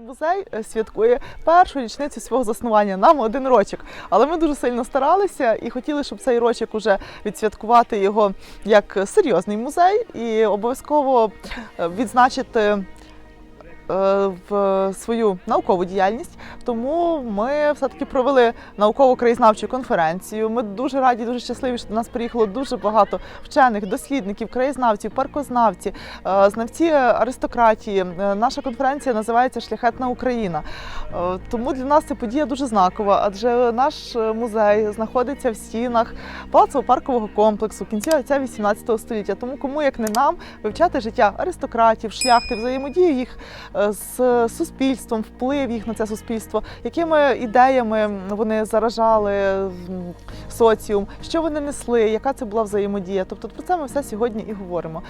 Музей е, святкує першу річницю свого заснування. Нам один рочок. Але ми дуже сильно старалися і хотіли, щоб цей рочок уже відсвяткувати його як серйозний музей і обов'язково е, відзначити в свою наукову діяльність. Тому ми все-таки провели науково-краєзнавчу конференцію. Ми дуже раді, дуже щасливі, що до нас приїхало дуже багато вчених, дослідників, краєзнавців, паркознавців, е, знавці аристократії. Е, Наша конференція називається Шляхетна Україна. Е, Тому для нас ця подія дуже знакова, адже наш е, музей знаходиться в стінах палацово-паркового комплексу кінця 18 століття. Тому кому як не нам вивчати життя аристократів, шляхти, взаємодію їх е, з суспільством, вплив їх на це суспільство, якими ідеями вони заражали соціум, що вони несли, яка це була взаємодія. Тобто про це ми все сьогодні і говоримо.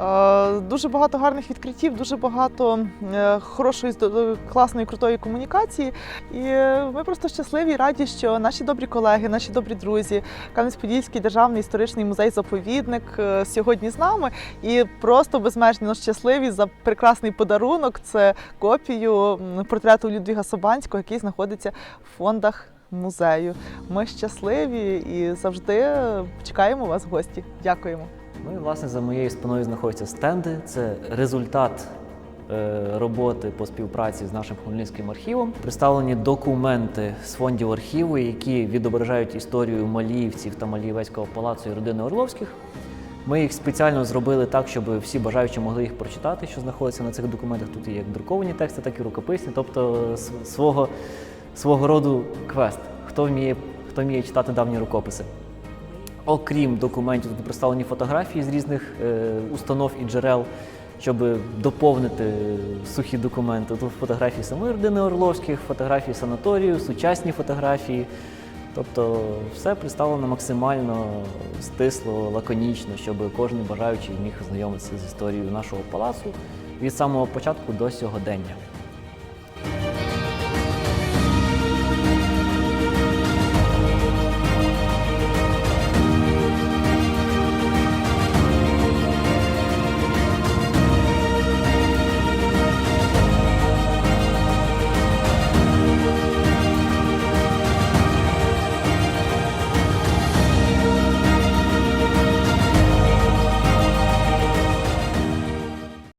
Е, Дуже багато гарних відкриттів, дуже багато е, хорошої, здо- класної, крутої комунікації. І е, ми просто щасливі і раді, що наші добрі колеги, наші добрі друзі, Кам'янець-Подільський державний історичний музей-заповідник е, сьогодні з нами і просто безмежно щасливі за прекрасний подарунок. Це копію портрету Людвіга Собанського, який знаходиться в фондах музею. Ми щасливі і завжди чекаємо вас в гості. Дякуємо. Ну і власне за моєю спиною знаходяться стенди. Це результат е, роботи по співпраці з нашим Хмельницьким архівом. Представлені документи з фондів архіву, які відображають історію Маліївців та Маліївецького палацу і родини Орловських. Ми їх спеціально зробили так, щоб всі бажаючі могли їх прочитати, що знаходиться на цих документах. Тут є як друковані тексти, так і рукописні, тобто свого, свого роду квест. Хто вміє, хто вміє читати давні рукописи. Окрім документів, тут представлені фотографії з різних е, установ і джерел, щоб доповнити сухі документи. Тут фотографії самої родини Орловських, фотографії санаторію, сучасні фотографії. Тобто все представлено максимально стисло, лаконічно, щоб кожен бажаючий міг ознайомитися з історією нашого палацу від самого початку до сьогодення.